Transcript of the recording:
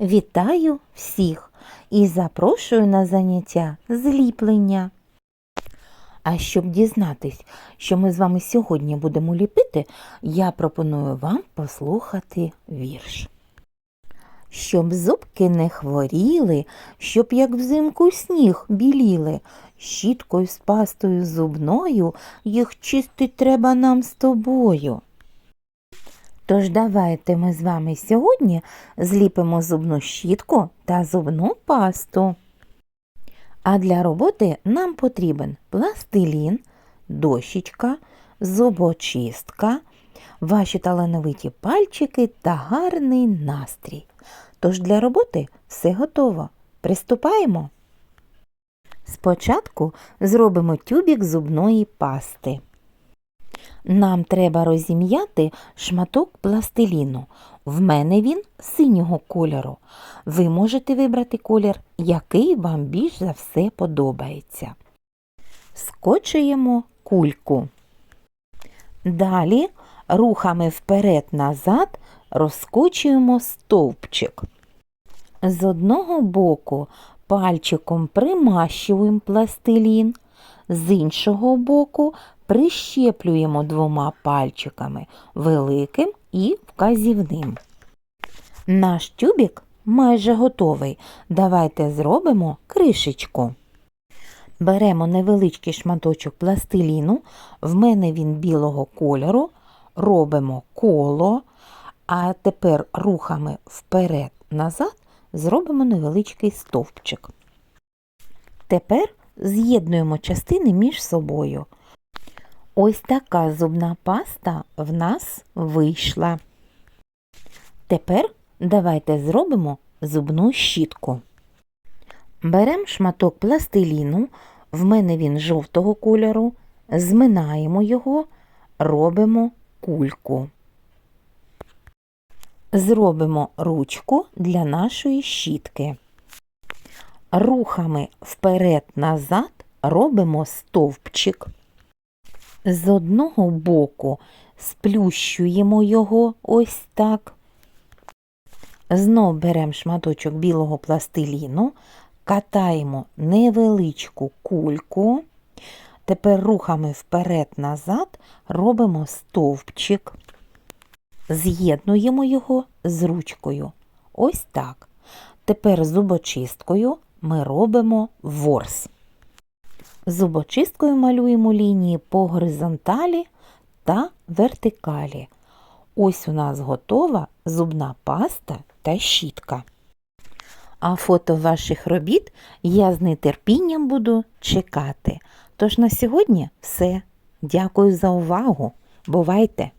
Вітаю всіх і запрошую на заняття зліплення. А щоб дізнатись, що ми з вами сьогодні будемо ліпити, я пропоную вам послухати вірш. Щоб зубки не хворіли, щоб як взимку сніг біліли, щіткою з пастою зубною їх чистить треба нам з тобою. Тож давайте ми з вами сьогодні зліпимо зубну щітку та зубну пасту. А для роботи нам потрібен пластилін, дощечка, зубочистка, ваші талановиті пальчики та гарний настрій. Тож для роботи все готово. Приступаємо. Спочатку зробимо тюбік зубної пасти. Нам треба розім'яти шматок пластиліну. В мене він синього кольору. Ви можете вибрати колір, який вам більш за все подобається. Скочуємо кульку. Далі рухами вперед-назад розкочуємо стовпчик. З одного боку пальчиком примащуємо пластилін, з іншого боку прищеплюємо двома пальчиками великим і вказівним. Наш тюбік майже готовий. Давайте зробимо кришечку. Беремо невеличкий шматочок пластиліну, в мене він білого кольору, робимо коло, а тепер рухами вперед-назад зробимо невеличкий стовпчик. Тепер з'єднуємо частини між собою. Ось така зубна паста в нас вийшла. Тепер давайте зробимо зубну щітку. Беремо шматок пластиліну, в мене він жовтого кольору, зминаємо його, робимо кульку. Зробимо ручку для нашої щітки. Рухами вперед-назад робимо стовпчик. З одного боку сплющуємо його ось так. Знов беремо шматочок білого пластиліну, катаємо невеличку кульку. Тепер рухами вперед-назад робимо стовпчик. З'єднуємо його з ручкою. Ось так. Тепер зубочисткою ми робимо ворс. Зубочисткою малюємо лінії по горизонталі та вертикалі. Ось у нас готова зубна паста та щітка. А фото ваших робіт я з нетерпінням буду чекати. Тож на сьогодні все. Дякую за увагу. Бувайте!